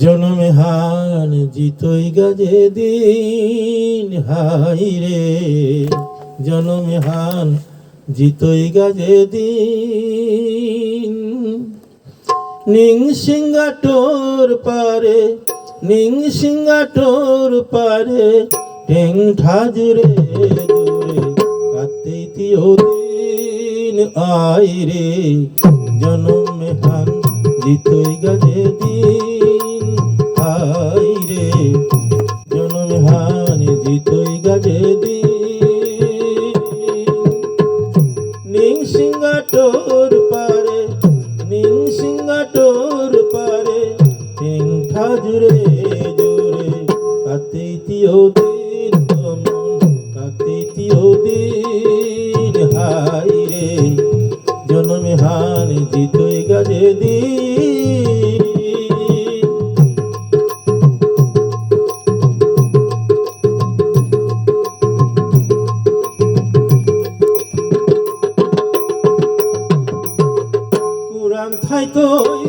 জনমে হান জিতই গাজে দিন, হাই রে। জনমে হান জিতই গাজে দিন। নিং সিঙ্গাটোর পারে, নিং সিঙ্গাটোর পারে, ঠেং ঠাজুরে জুরে কাতিতি দিন আই রে। জনমে হান জিতই গাজে হান জিতই গাজে দিন। নিং সিঙ্গাটোর পারে, নিং সিঙ্গাটোর পারে টিং ঠাজুরে জোরে, কাতিতীয় দিন কমন কাতিতীয় দিন হাই রে কুরাং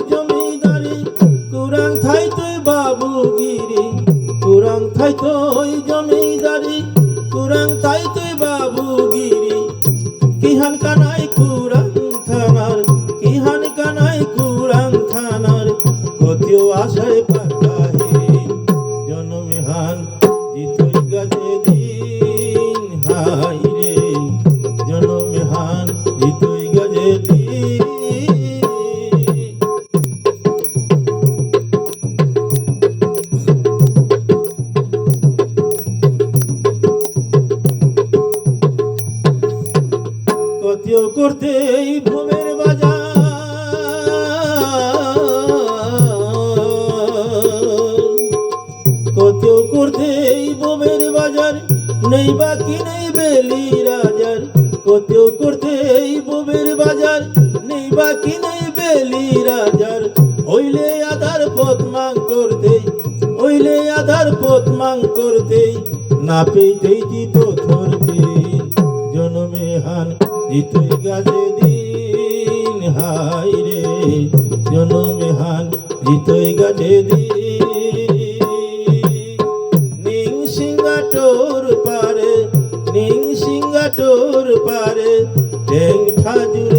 কতিও করতে এই ভ্রমের বাজার। কতিও করতে এই ভ্রমের বাজার, নেই বাকি নেই বেলি রাজার। কতিও করতে এই বাজার, নেই বাকি নেই বেলি রাজার। হইলে আধার পথ মাং করতে হইলে আধার পথ মাং করতে না পেতেই জনমে নিতুই গাজে দিন হাই রে জনমে হান নিতুই গাজে দিন। নিং সিংহাটোর পারে নিং সিংহাটোর পারে ঠাজুরে